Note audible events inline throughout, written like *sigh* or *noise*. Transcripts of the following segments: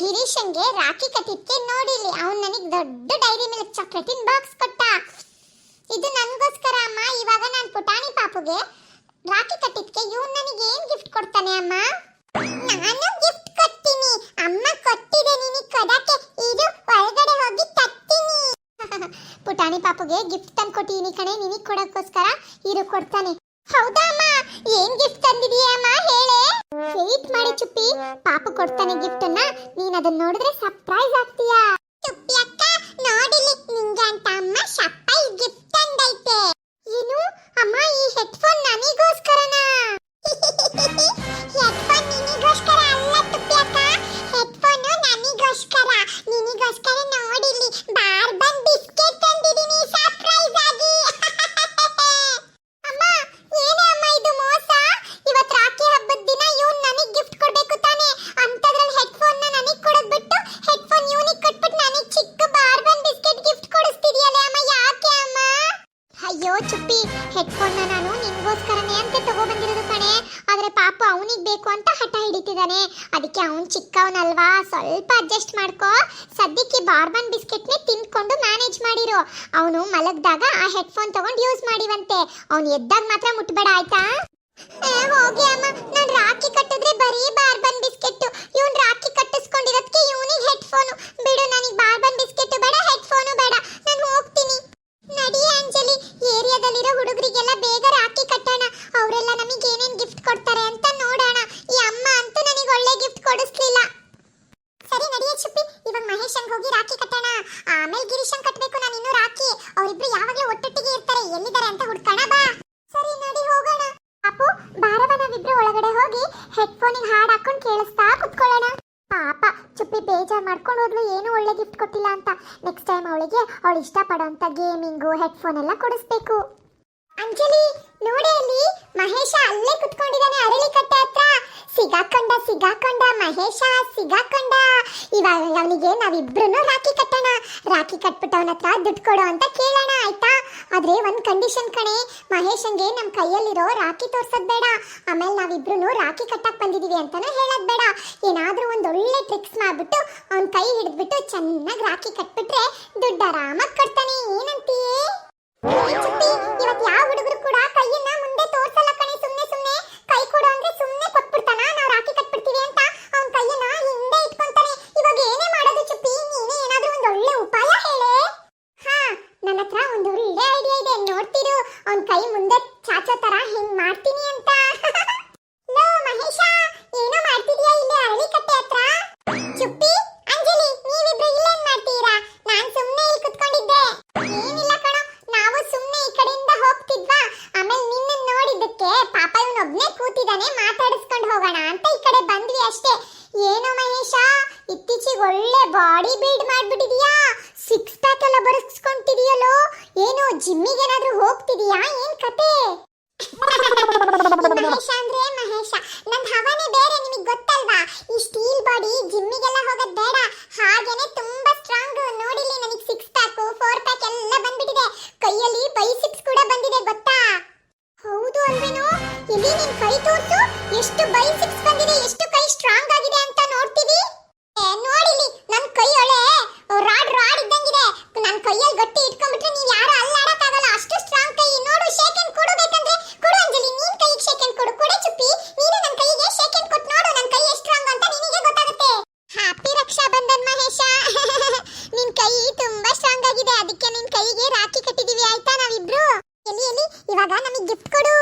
ಗಿರೀಶನ್ಗೆ ರಾಖಿ ಕಟ್ಟಿದ್ಕೆ ನೋಡಿಲಿ ಅವ್ನು ನನಗೆ ದೊಡ್ಡ ಡೈರಿ ಮಿಲ್ಕ್ ಚಾಕ್ಲೇಟಿನ ಬಾಕ್ಸ್ ಕೊಟ್ಟ. ಇದು ನನಗೋಸ್ಕರ ಅಮ್ಮ. ಇವಾಗ ನಾನು ಪುಟಾಣಿ ಪಾಪುಗೆ ರಾಖಿ ಕಟ್ಟಿದ್ಕೆ ಇವ್ನು ನನಗೆ ಏನು ಗಿಫ್ಟ್ ಕೊಡ್ತಾನೆ ಅಮ್ಮ? ನಾನು ಗಿಫ್ಟ್ ಕೊಡ್ತೀನಿ. ಅಮ್ಮ ಕೊಟ್ಟಿದೆ ನಿನಗೆ ಕೊಡಕ್ಕೆ. ಇದು ಒಳಗಡೆ ಹೋಗಿ ತತ್ತೀನಿ *laughs* ಪುಟಾಣಿ ಪಾಪುಗೆ ಗಿಫ್ಟ್ ತಂದು ಕೊಟ್ಟಿದ್ದೀನಿ ಕಣೆ. ನಿನಗೆ ಕೊಡೋಕ್ಕೋಸ್ಕರ ಇರು ಕೊಡ್ತಾನೆ. ಹೌದಾ ಅಮ್ಮ? ಏನು ಗಿಫ್ಟ್ ತಂದಿದೀಯ ಅಮ್ಮ? ಹೇಳೆ. ವೆಯ್ಟ್ ಮಾಡಿ ಚುಪ್ಪಿ ಪಾಪು ಕೊಡ್ತಾನೆ ಗಿಫ್ಟ್ ಅನ್ನ ನೀನ್ ಅದನ್ನ ನೋಡಿದ್ರೆ ಸರ್ಪ್ರೈಸ್ ಆಗ್ತೀಯಾ? ಹಠ ಹಿಡಿತಿದ್ದಾನೆ ಅದಕ್ಕೆ ಅವನು ಚಿಕ್ಕವನಲ್ವಾ? ಸ್ವಲ್ಪ ಅಡ್ಜಸ್ಟ್ ಮಾಡ್ಕೋ. ಸದ್ಯಕ್ಕೆ ಬಾರ್ಬನ್ ಬಿಸ್ಕೆಟ್ನೇ ತಿನ್ಕೊಂಡು ಮ್ಯಾನೇಜ್ ಮಾಡಿರು. ಅವನು ಮಲಗ್ದಾಗ ಆ ಹೆಡ್ಫೋನ್ ತಗೊಂಡು ಯೂಸ್ ಮಾಡಿವಂತೆ. ಅವನು ಎದ್ದಾಗ ಮಾತ್ರ ಮುಟ್ಬೇಡ, ಆಯ್ತಾ? ಹೋಗಿ ಅಮ್ಮ. ನಾನು ರಾಖಿ ಕಟ್ಟಿದ್ರೆ ಬರೀ ಬಾರ್ಬನ್ ಬಿಸ್ಕೆಟ್ ಇವನ್ ರಾಖಿ ಕಟ್ಟಿಸ್ಕೊಂಡಿರೋದಕ್ಕೆ ಇವನಿಗೆ ಹೆಡ್ಫೋನು ಬಿಡು, ನನಗೆ ಬಾರ್ಬನ್ ಬಿಸ್ಕೆಟ್ ಬೇಡ ಹೆಡ್ಫೋನು ಬೇಡ. ಚುಪ್ಪಿ, ಇವಾಗ ಮಹೇಶನ್ ಹೋಗಿ ರಾಖಿ ಕಟ್ಟೋಣ. ಆಮೇಲೆ ಗಿರೀಶನ್ ಕಟ್ಟಬೇಕು ನಾನು ಇನ್ನೂ ರಾಖಿ. ಅವರಿಬ್ರು ಯಾವಾಗಲೂ ಒಟ್ಟೊಟ್ಟಿಗೆ ಇರ್ತಾರೆ, ಎಲ್ಲಿದ್ದಾರೆ ಅಂತ ಹುಡ್ಕೋಣ ಬಾ. ಸರಿ, ನಡಿ, ಹೋಗೋಣ. ಅಪ್ಪು ಬಾರವ ನಾವಿಬ್ರು ಒಳಗಡೆ ಹೋಗಿ ಹೆಡ್ಫೋನಿಗೆ ಹಾಡ್ ಹಾಕೊಂಡು ಕೇಳಿಸ್ತಾ ಕುತ್ಕೊಳ್ಳೋಣ. ಪಾಪ, ಚುಪ್ಪಿ ಬೇಜಾರ್ ಮಾಡ್ಕೊಂಡು ಹೋದ್ಲು, ಏನು ಒಳ್ಳೆ ಗಿಫ್ಟ್ ಕೊಟ್ಟಿಲ್ಲ ಅಂತ. ನೆಕ್ಸ್ಟ್ ಟೈಮ್ ಅವಳಿಗೆ ಅವಳು ಇಷ್ಟಪಡೋಂಥ ಗೇಮಿಂಗು ಹೆಡ್ಫೋನ್ ಎಲ್ಲ ಕೊಡಿಸ್ಬೇಕು. ಅಂಜಲಿ, ನೋಡಿ ಅಲ್ಲಿ ಮಹೇಶ ಅಲ್ಲೇ ಕುತ್ಕೊಂಡಿದ್ದಾನೆ, ಅರಳಿ ಕಟ್ಟೆ ಹತ್ರ. ಸಿಗಾಕೊಂಡ ಸಿಗಾಕೊಂಡ ಮಹೇಶ ಸಿಗಾಕೊಂಡ. ಇವಾಗ ಅವನಿಗೆ ನಾವಿಬ್ರು ರಾಖಿ ಕಟ್ಟೋಣ. ರಾಖಿ ಕಟ್ಬಿಟ್ಟು ಅವನ ಹತ್ರ ದುಡ್ಡು ಕೊಡು ಅಂತ ಕೇಳೋಣ ಆಯ್ತಾ? ಆದ್ರೆ ಒಂದ್ ಕಂಡೀಷನ್ ಕಣೆ ಮಹೇಶನ್ಗೆ ನಮ್ ಕೈಯಲ್ಲಿರೋ ರಾಖಿ ತೋರ್ಸೋದ್ ಬೇಡ. ಆಮೇಲೆ ನಾವಿಬ್ರು ರಾಖಿ ಕಟ್ಟಕ್ ಬಂದಿದೀವಿ ಅಂತಾನು ಹೇಳೋದ್ ಬೇಡ. ಏನಾದ್ರೂ ಒಂದ್ ಒಳ್ಳೆ ಟ್ರಿಕ್ಸ್ ಮಾಡ್ಬಿಟ್ಟು ಅವ್ನ್ ಕೈ ಹಿಡಿದ್ಬಿಟ್ಟು ಚೆನ್ನಾಗಿ ರಾಖಿ ಕಟ್ಬಿಟ್ರೆ ದುಡ್ಡು ಆರಾಮಾಗಿ ಕಟ್ತಾನೆ ಏನಂತೀಯೇ? ಇವಾಗ ಚುಪ್ಪಿ, ಇವತ್ ಯಾವ ಹುಡುಗರು ಕೂಡ ಕೈಯನ್ನ ಮುಂದೆ ತೋರ್ಸಲ್ಲ ಕಣೆ ಸುಮ್ನೆ ಸುಮ್ನೆ ಕೈ ಕೊಡು ಅಂದ್ರೆ ಸುಮ್ನೆ ಕೊಟ್ಬಿಡ್ತಾನ ನಾವ್ ರಾಖಿ ಕಟ್ಬಿಡ್ತೀವಿ ಅಂತ ಅವ್ನ್ ಕೈಯನ್ನ ಹಿಂದೆ ಇಟ್ಕೊಂತಾನೆ ಇವಾಗ ಏನೇ ಮಾಡೋದು ಚುಪ್ಪಿ ನೀನೇ ಏನಾದ್ರೂ ಒಂದ್ ಒಳ್ಳೆ ಉಪಾಯ ಹೇಳೆ ಹಾ ನನ್ನ ಹತ್ರ ಒಂದು ಒಳ್ಳೆ ಐಡಿಯಾ ಇದೆ ನೋಡ್ತಿರು ಅವ್ನ್ ಕೈ ತರ ಹಿಂಗ್ ಮಾಡ್ತೀನಿ ಅಂತ. *laughs* ಲೋ, ಮಹೇಶ, ಏನೋ ಮಾಡ್ತಿದ್ಯಾ ಇಲ್ಲಿ ಅರಳಿಕಟ್ಟೆ ಹತ್ರ? ಚುಪ್ಪಿ, ಅಂಜಲಿ, ನೀವಿಬ್ರು ಇಲ್ಲೇನ್ ಮಾಡ್ತೀರಾ? ನಾನ್ ಸುಮ್ನೆ ಇಲ್ಲಿ ಕುತ್ಕೊಂಡಿದ್ದೆ. ಏನಿಲ್ಲ ಕಣೋ, ನಾವು ಸುಮ್ನೆ ಈ ಕಡೆಯಿಂದ ಹೋಗ್ತಿದ್ವಾ? ಆಮೇಲೆ ನಿನ್ನ ನೋಡಿದ್ದಕ್ಕೆ ಪಾಪ ಇವನೊಬ್ನೇ ಕೂತಿದ್ದಾನೆ ಮಾತಾಡಿಸ್ಕೊಂಡು ಹೋಗೋಣ ಅಂತ ಈ ಕಡೆ ಬಂದ್ವಿ ಅಷ್ಟೇ. ಏನು ಮಹೇಶ, ಇತ್ತೀಚೆಗೆ ಒಳ್ಳೆ ಬಾಡಿ ಬಿಲ್ಡ್ ಮಾಡ್ಬಿಟ್ಟಿದೀಯಾ? ಸಿಕ್ಸ್ ಪ್ಯಾಕ್ ಎಲ್ಲ ಬರೆಸ್ಕೊಂತಿದೀಯಲ್ಲೋ? ಏನು, ಜಿಮ್ಮಿಗೆ ಏನಾದ್ರೂ ಹೋಗ್ತಿದೀಯಾ? ಏನ್ ಕತೆ? ಎಷ್ಟು ಬೈಸಿಪ್ಸ್ ಬಂದಿದೆ ಎಷ್ಟು ಕೈ ಸ್ಟ್ರಾಂಗ್ ಆಗಿದೆ ಅಂತ ನೋಡ್ತೀವಿ? ಏ, ನೋಡಿಲಿ ನನ್ ಕೈ ಒಳ್ಳೆ ರಾಡ್ ರಾಡ್ ಇದ್ದಂಗಿದೆ. ನನ್ ಕೈಯಲ್ಲಿ ಗಟ್ಟಿ ಇಟ್ಕೊಂಡ್ಬಿಟ್ರೆ ನೀವ್ ಯಾರು ಅಲ್ಲಾಡಕ್ಕಾಗಲ್ಲ ಅಷ್ಟು ಸ್ಟ್ರಾಂಗ್ ಕೈ. ನೋಡು ಶೇಕ್ ಹ್ಯಾಂಡ್ ಕೊಡಬೇಕಂದ್ರೆ ಕೊಡು ಅಂಜಲಿ ನೀನ್ ಕೈಗೆ ಶೇಕ್ ಹ್ಯಾಂಡ್ ಕೊಡು. ಕೊಡೆ ಚುಪ್ಪಿ ನೀನು ನನ್ ಕೈಗೆ ಶೇಕ್ ಅಂಡ್ ಕೊಟ್ಟು ನೋಡು ನನ್ ಕೈ ಎಷ್ಟು ಸ್ಟ್ರಾಂಗ್ ಅಂತ ನಿನಗೆ ಗೊತ್ತಾಗುತ್ತೆ. ಹ್ಯಾಪಿ ರಕ್ಷಾ ಬಂಧನ್ ಮಹೇಶ. *laughs* ನಿನ್ ಕೈ ತುಂಬಾ ಸ್ಟ್ರಾಂಗ್ ಆಗಿದೆ. ಅದಕ್ಕೆ ನಿನ್ ಕೈಗೆ ರಾಖಿ ಕಟ್ಟಿದೀವಿ. ಆಯ್ತಾ ನಾವಿಬ್ರು? ಎಲ್ಲಿ ಎಲ್ಲಿ? ಇವಾಗ ನಮಗೆ ಗಿಫ್ಟ್ ಕೊಡು.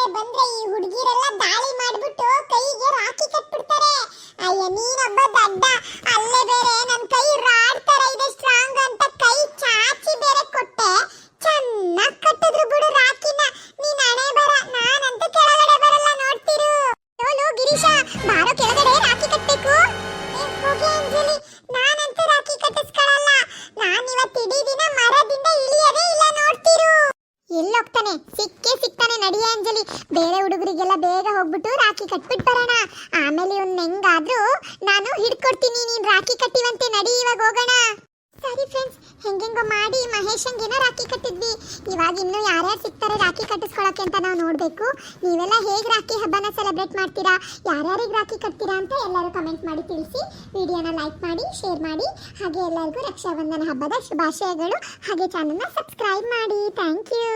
ಕಡೆ ಬಂದ್ರೆ ಈ ಹುಡುಗಿರೆಲ್ಲ ದಾಳಿ ಮಾಡ್ಬಿಟ್ಟು ಕೈಗೆ ರಾಕಿ ಕಟ್ಬಿಡ್ತಾರೆ. ಅಯ್ಯ, ನೀನೊಬ್ಬ ದಡ್ಡ. ಅಲ್ಲೇ ಬೇರೆ ನನ್ನ ಕೈ ರಾಡ್ ತರ ಇದೆ ಸ್ಟ್ರಾಂಗ್ ಅಂತ ಕೈ ಚಾಚಿ ಬೇರೆ ಕೊಟ್ಟೆ. ಚೆನ್ನಾಗಿ ಕಟ್ಟಿದ್ರು ಬಿಡು ರಾಖಿನ. ನೀನ್ ಹಣೆ ಬರ, ನಾನಂತೂ ಕೆಳಗಡೆ ಬರಲ್ಲ, ನೋಡ್ತಿರು. ಸೋಲು ಗಿರೀಶ, ಬಾರೋ, ಕೆಳಗಡೆ ರಾಖಿ ಕಟ್ಟಬೇಕು ಹೋಗಿ ಅಂಜಲಿ. ನಾನಂತೂ ರಾಖಿ ಕಟ್ಟಿಸ್ಕೊಳ್ಳಲ್ಲ ನಾನಿವತ್ತು ಇಡೀ ದಿನ ಮರದಿಂದ ಇಳಿಯದೇ ಇಲ್ಲ, ನೋಡ್ತಿರು. ಎಲ್ಲೋಗ್ತಾನೆ ಸಿಕ್ಕೇ ಸಿಕ್ಕ. ಬಂದು ಅಂಜಲಿ. ಬೇರೆ ಹುಡುಗರಿಗೆಲ್ಲ ಬೇಗ ಹೋಗ್ಬಿಟ್ಟು ರಾಖಿ ಕಟ್ಬಿಟ್ಟು ಬರೋಣ. ಆಮೇಲೆ ಇವ್ನ ಹೆಂಗಾದ್ರೂ ನಾನು ಹಿಡ್ಕೊಡ್ತೀನಿ. ನೀನ್ ರಾಖಿ ಕಟ್ಟಿವಂತೆ ನಡಿ, ಇವಾಗ ಹೋಗೋಣ. ಸರಿ ಫ್ರೆಂಡ್ಸ್ ಹೆಂಗೆಂಗೋ ಮಾಡಿ ಮಹೇಶಂಗೆನ ರಾಖಿ ಕಟ್ಟಿದ್ವಿ. ಇವಾಗ ಇನ್ನು ಯಾರ್ಯಾರು ಸಿಗ್ತಾರೆ ರಾಖಿ ಕಟ್ಟಿಸ್ಕೊಳಕ್ಕೆ ಅಂತ ನಾವು ನೋಡಬೇಕು. ನೀವೆಲ್ಲ ಹೇಗೆ ರಾಖಿ ಹಬ್ಬನ ಸೆಲೆಬ್ರೇಟ್ ಮಾಡ್ತೀರಾ? ಯಾರ್ಯಾರಿಗೆ ರಾಖಿ ಕಟ್ತೀರಾ ಅಂತ ಎಲ್ಲರೂ ಕಮೆಂಟ್ ಮಾಡಿ ತಿಳಿಸಿ. ವಿಡಿಯೋನ ಲೈಕ್ ಮಾಡಿ ಶೇರ್ ಮಾಡಿ. ಹಾಗೆ ಎಲ್ಲರಿಗೂ ರಕ್ಷಾಬಂಧನ ಹಬ್ಬದ ಶುಭಾಶಯಗಳು. ಹಾಗೆ ಚಾನಲ್ನ ಸಬ್ಸ್ಕ್ರೈಬ್ ಮಾಡಿ. Thank you